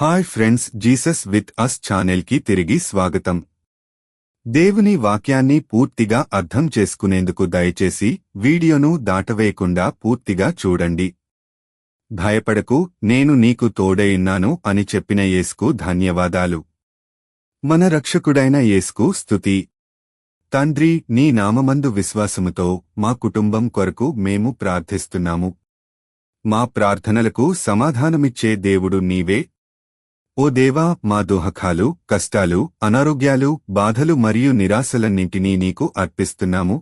Hi friends Jesus with us ఛానెల్కి తిరిగి స్వాగతం. దేవుని వాక్యాన్ని పూర్తిగా అర్థం చేసుకునేందుకు దయచేసి వీడియోను దాటవేయకుండా పూర్తిగా చూడండి. భయపడకు నేను నీకు తోడైన్నాను అని చెప్పిన యేసుకు ధన్యవాదాలు. మన రక్షకుడైన యేసుకు స్థుతి తండ్రి నీ నామమందు విశ్వాసముతో మా కుటుంబం కొరకు మేము ప్రార్థిస్తున్నాము. మా ప్రార్థనలకు సమాధానమిచ్చే దేవుడు నీవే ఓ దేవా మా దుహఖాలు కష్టాలు అనారోగ్యాలు బాధలు మరియు నిరాశలన్నింటినీ నీకు అర్పిస్తున్నాము.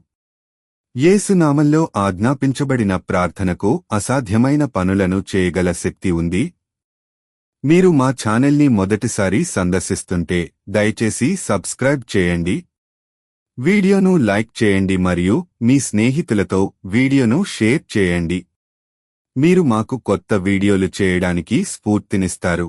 ఏసునామంలో ఆజ్ఞాపించబడిన ప్రార్థనకు అసాధ్యమైన పనులను చేయగల శక్తి ఉంది. మీరు మా ఛానల్ని మొదటిసారి సందర్శిస్తుంటే దయచేసి సబ్స్క్రైబ్ చేయండి. వీడియోను లైక్ చేయండి మరియు మీ స్నేహితులతో వీడియోను షేర్ చేయండి. మీరు మాకు కొత్త వీడియోలు చేయడానికి స్ఫూర్తినిస్తారు.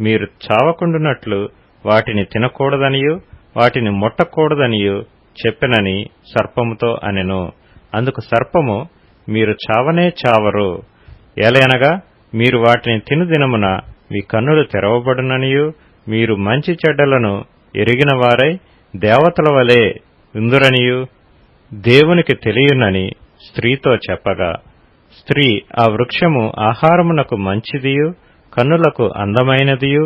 మీరు చావకుండునట్లు వాటిని తినకూడదనియు వాటిని ముట్టకూడదనియు చెప్పెనని సర్పముతో అనెను. అందుకు సర్పము మీరు చావనే చావరు. ఏలయనగా మీరు వాటిని తిను దినమున మీ కన్నులు తెరవబడుననియు మీరు మంచి చెడ్డలను ఎరిగిన వారై దేవతల వలె ఉందురనియు దేవునికి తెలియనని స్త్రీతో చెప్పగా. స్త్రీ ఆ వృక్షము ఆహారమునకు మంచిదియు కన్నులకు అందమైనదియు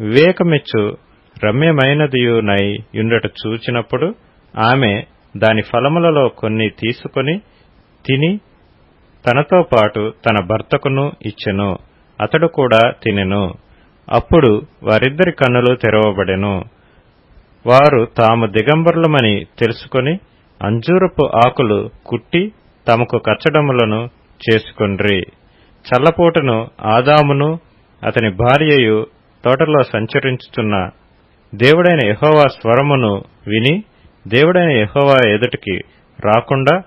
వివేకమిచ్చు రమ్యమైనదియునై యుండట చూచినప్పుడు ఆమె దాని ఫలములలో కొన్ని తీసుకొని తిని తనతో పాటు తన భర్తకును ఇచ్చెను అతడు కూడా తినెను. అప్పుడు వారిద్దరి కన్నులు తెరవబడెను. వారు తాము దిగంబరులమని తెలుసుకొని అంజూరపు ఆకులు కుట్టి తమకు కచ్చడములను చేసుకొండ్రి. చల్లపోటను ఆదామును అతని భార్యయు తోటలో సంచరించుతున్న దేవుడైన యహోవా స్వరమును విని దేవుడైన యహోవా ఎదుటికి రాకుండా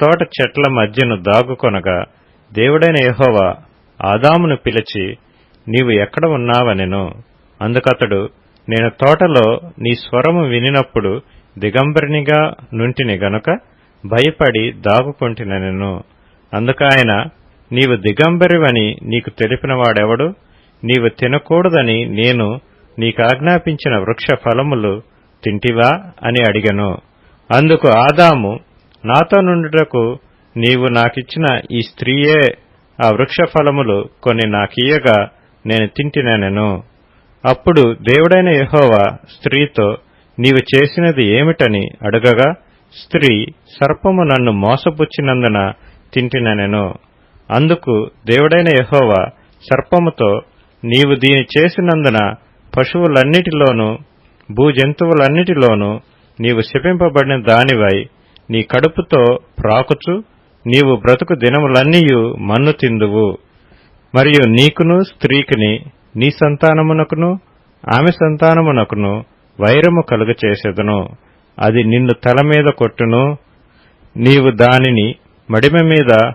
తోట చెట్ల మధ్యను దాగుకొనగా దేవుడైన యహోవా ఆదామును పిలిచి నీవు ఎక్కడ ఉన్నావనెను? అందుకతడు నేను తోటలో నీ స్వరము వినినప్పుడు దిగంబరినిగా నుంటిని గనుక భయపడి దాగుకొంటినెను. అందుకాయన నీవు దిగంబరివని నీకు తెలిపినవాడెవడు? నీవు తినకూడదని నేను నీకాజ్ఞాపించిన వృక్ష ఫలములు తింటివా అని అడిగను. అందుకు ఆదాము నాతో నుండుటకు నీవు నాకిచ్చిన ఈ స్త్రీయే ఆ వృక్ష ఫలములు కొన్ని నాకియ్యగా నేను తింటినెను అప్పుడు దేవుడైన యహోవా స్త్రీతో నీవు చేసినది ఏమిటని అడగగా స్త్రీ సర్పము నన్ను మోసపుచ్చినందున తింటినెను అందుకు దేవుడైన యహోవా సర్పముతో నీవు దీని చేసినందున పశువులన్నిటిలోనూ భూజంతువులన్నిటిలోనూ నీవు శపింపబడిన దానివై నీ కడుపుతో ప్రాకుచు నీవు బ్రతుకు దినములన్నీయు మన్ను తిందువు. మరియు నీకును స్త్రీకిని నీ సంతానమునకును ఆమె సంతానమునకును వైరము కలుగచేసెదను. అది నిన్ను తల మీద కొట్టును నీవు దానిని మడిమ మీద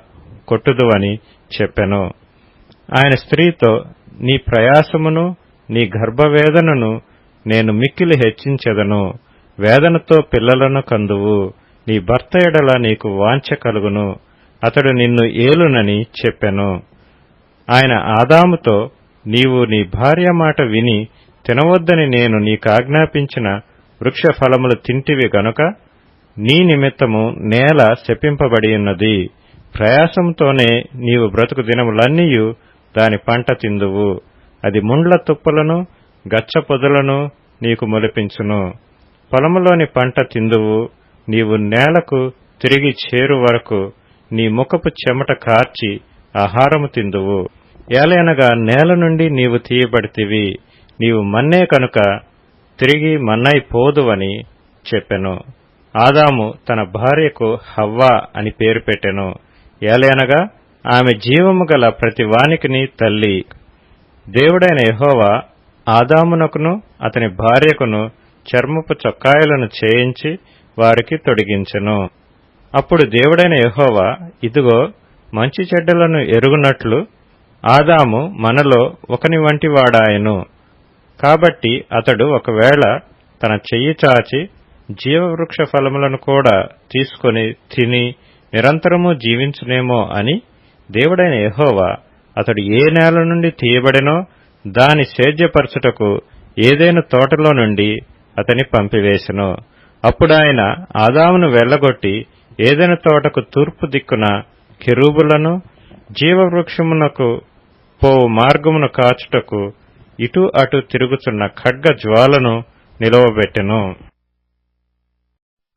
కొట్టుదువని చెప్పెను. ఆయన స్త్రీతో నీ ప్రయాసమును నీ గర్భవేదనను నేను మిక్కిలి హెచ్చించెదను. వేదనతో పిల్లలను కందువు. నీ భర్త ఎడల నీకు వాంఛ కలుగును. అతడు నిన్ను ఏలునని చెప్పెను. ఆయన ఆదాముతో నీవు నీ భార్య మాట విని తినవద్దని నేను నీకాజ్ఞాపించిన వృక్ష ఫలములు తింటివి గనుక నీ నిమిత్తము నేల శపింపబడి ఉన్నది. ప్రయాసంతోనే నీవు బ్రతుకు దినములన్నీయు దాని పంట తిందువు. అది ముండ్ల తుప్పలను గచ్చ పొదలను నీకు మొలిపించును. పొలములోని పంట తిందువు. నీవు నేలకు తిరిగి చేరు వరకు నీ ముఖపు చెమట కార్చి ఆహారము తిందువు. ఏలయనగా నేల నుండి నీవు తీయబడితివి. నీవు మన్నే కనుక తిరిగి మన్నై పోదువని చెప్పెను. ఆదాము తన భార్యకు హవ్వ అని పేరు పెట్టెను. ఏలైనగా ఆమె జీవము గల ప్రతి వానికిని తల్లి. దేవుడైన యహోవా ఆదామునకును అతని భార్యకును చర్మపు చొక్కాయలను చేయించి వారికి తొడిగించెను. అప్పుడు దేవుడైన యహోవా ఇదిగో మంచి చెడ్డలను ఎరుగునట్లు ఆదాము మనలో ఒకని వంటి వాడాయను. కాబట్టి అతడు ఒకవేళ తన చెయ్యి చాచి జీవవృక్ష ఫలములను కూడా తీసుకొని తిని నిరంతరము జీవించునేమో అని దేవుడైన యహోవా అతడు ఏ నేల నుండి తీయబడినో దాని సేద్యపరచుటకు ఏదైనా తోటలో నుండి అతని పంపివేశెను అప్పుడాయన ఆదామును వెళ్ళగొట్టి ఏదైనా తోటకు తూర్పు దిక్కున కెరూబులను జీవవృక్షమునకు పోవు మార్గమును కాచుటకు ఇటు అటు తిరుగుతున్న ఖడ్గ జ్వాలను నిలవబెట్టెను.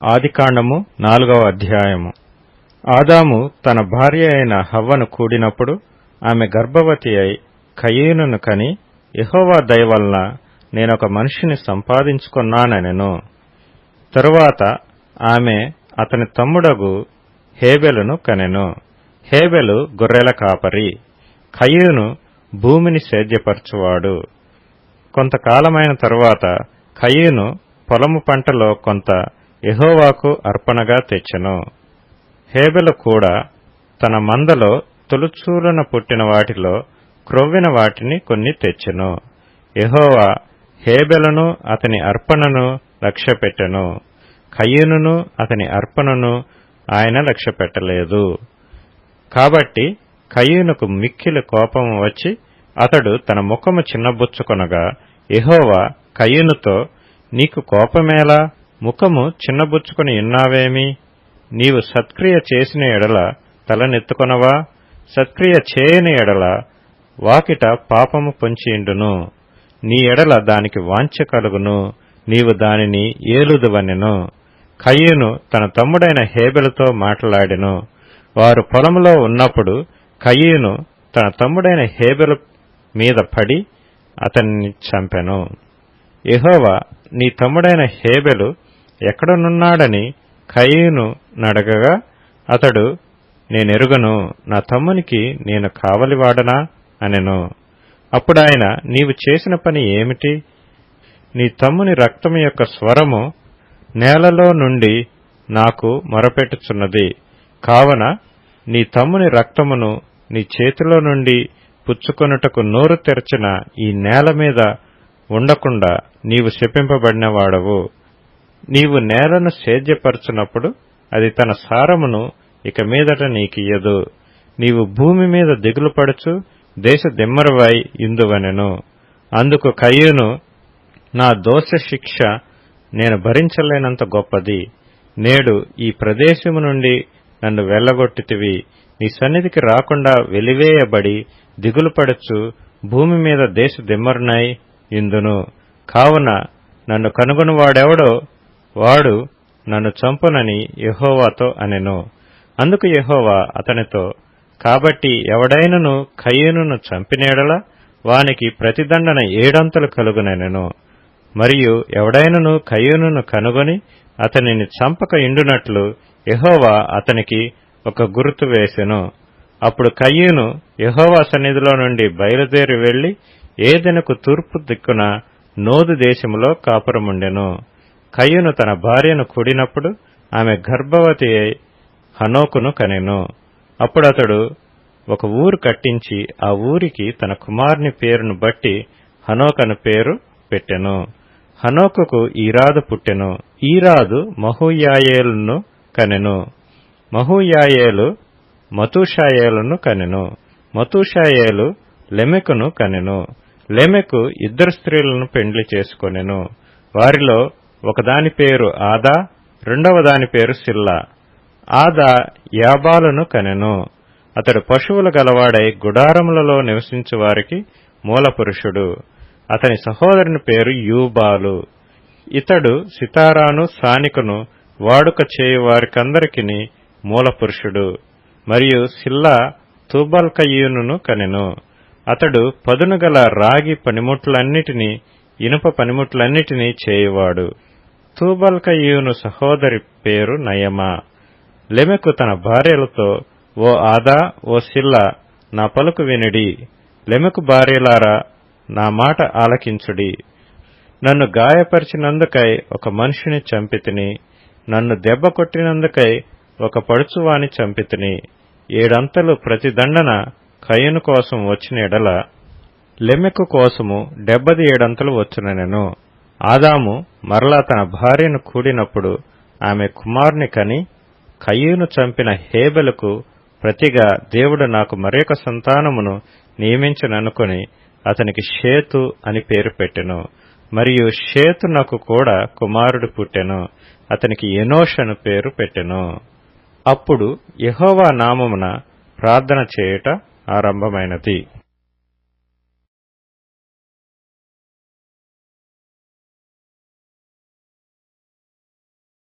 ఆదికాండము నాలుగవ అధ్యాయము. ఆదాము తన భార్య అయిన హవ్వను కూడినప్పుడు ఆమె గర్భవతి అయి కయీనును కని ఇహోవా దయ వలన నేనొక మనిషిని సంపాదించుకున్నానెను తరువాత ఆమె అతని తమ్ముడగు హేబెలును కనెను. హేబెలు గొర్రెల కాపరి కయ్యూను భూమిని సేద్యపరచువాడు. కొంతకాలమైన తరువాత కయ్యూను పొలము పంటలో కొంత ఎహోవాకు అర్పణగా తెచ్చెను. హేబెలు కూడా తన మందలో తొలుచూలన పుట్టిన వాటిలో క్రొవ్విన వాటిని కొన్ని తెచ్చెను. యెహోవా హేబెలను అతని అర్పణను లక్ష్యపెట్టెను. కయ్యూనును అతని అర్పణను ఆయన లక్ష్యపెట్టలేదు. కాబట్టి కయ్యూనుకు మిక్కిలి కోపము వచ్చి అతడు తన ముఖము చిన్నబుచ్చుకొనగా ఎహోవా కయ్యూనుతో నీకు కోపమేలా? ముఖము చిన్నబుచ్చుకొని ఉన్నావేమి? నీవు సత్క్రియ చేసిన ఎడల తలనెత్తుకొనవా సత్క్రియ చేయని ఎడల వాకిట పాపము పొంచియుండును. నీ ఎడల దానికి వాంఛ కలుగును. నీవు దానిని ఏలుదువనెను. కయ్యూను తన తమ్ముడైన హేబెలతో మాట్లాడెను. వారు పొలంలో ఉన్నప్పుడు కయ్యూను తన తమ్ముడైన హేబెలు మీద పడి అతన్ని చంపెను. ఎహోవా నీ తమ్ముడైన హేబెలు ఎక్కడనున్నాడని కయ్యూను నడగగా అతడు నేనెరుగను నా తమ్మునికి నేను కావలివాడనా అనెను. అప్పుడాయన నీవు చేసిన పని ఏమిటి? నీ తమ్ముని రక్తము యొక్క స్వరము నేలలో నుండి నాకు మొరపెట్టుచున్నది. కావున నీ తమ్ముని రక్తమును నీ చేతిలో నుండి పుచ్చుకొనుటకు నోరు తెరచిన ఈ నేల మీద ఉండకుండా నీవు శపింపబడిన వాడవు నీవు నేలను సేద్యపరచునప్పుడు అది తన సారమును ఇక మీదట నీకియ్యదు. నీవు భూమి మీద దిగులు పడుచు దేశ దిమ్మరవై ఇందువనెను. అందుకు కయ్యూను నా దోష శిక్ష నేను భరించలేనంత గొప్పది. నేడు ఈ ప్రదేశము నుండి నన్ను వెళ్ళగొట్టితివి నీ సన్నిధికి రాకుండా వెలివేయబడి దిగులు పడుచు భూమి మీద దేశ దిమ్మరునై ఇందును. కావున నన్ను కనుగొనువాడెవడో వాడు నన్ను చంపునని యహోవాతో అనెను. అందుకు యహోవా అతనితో కాబట్టి ఎవడైనను కయ్యూనును చంపినేడల? వానికి ప్రతిదండన ఏడంతలు కలుగునెనెను. మరియు ఎవడైనను కయ్యూనును కనుగొని అతనిని చంపక ఇండునట్లు యహోవా అతనికి ఒక గుర్తు వేసెను. అప్పుడు కయ్యూను యహోవా సన్నిధిలో నుండి బయలుదేరి వెళ్ళి ఏదెనకు తూర్పు దిక్కున నోదు దేశములో కాపురముండెను. కయ్యూను తన భార్యను కూడినప్పుడు ఆమె గర్భవతి అయి హనోకును కనెను. అప్పుడతడు ఒక ఊరు కట్టించి ఆ ఊరికి తన కుమారుని పేరును బట్టి హనోకను పేరు పెట్టెను. హనోకుకు ఈరాదు పుట్టెను. ఈరాదు మహూయాయేలును కనెను. మహూయాయేలు మతూషాయేలును కనెను. మతూషాయేలు లెమెకును కనెను. లెమెకు ఇద్దరు స్త్రీలను పెండ్లి చేసుకొనెను. వారిలో ఒకదాని పేరు ఆదా రెండవ దాని పేరు సిల్లా. ఆదా యాబాలను కనెను. అతడు పశువులు గలవాడై గుడారములలో నివసించువారికి మూలపురుషుడు. అతని సహోదరుని పేరు యూబాలు. ఇతడు సితారాను సానికును వాడుక చేయువారికందరికిని మూలపురుషుడు. మరియు సిల్లా తూబల్కయూనును కనెను. అతడు పదునుగల రాగి పనిముట్లన్నిటినీ ఇనుప పనిముట్లన్నిటినీ చేయువాడు. తూబల్కయ్యూను సహోదరి పేరు నయమా. లెమెకు తన భార్యలతో ఓ ఆదా ఓ సిల్ల నా పలుకు వినిడి. లెమెకు భార్యలారా నా మాట ఆలకించుడి. నన్ను గాయపరిచినందుకై ఒక మనిషిని చంపితిని. నన్ను దెబ్బ కొట్టినందుకై ఒక పడుచువాని చంపితిని. ఏడంతలు ప్రతిదండన కయ్యను కోసం వచ్చిన ఎడల లెమెకు కోసము డెబ్బది ఏడంతలు వచ్చునెను ఆదాము మరలా తన భార్యను కూడినప్పుడు ఆమె కుమారుని కని కయ్యూను చంపిన హేబెలకు ప్రతిగా దేవుడు నాకు మరొక సంతానమును నియమించననుకొని అతనికి షేతు అని పేరు పెట్టెను. మరియు షేతునకు కూడా కుమారుడు పుట్టెను. అతనికి ఎనోష్ అను పేరు పెట్టెను. అప్పుడు యహోవా నామమున ప్రార్థన చేయుట ఆరంభమైనది.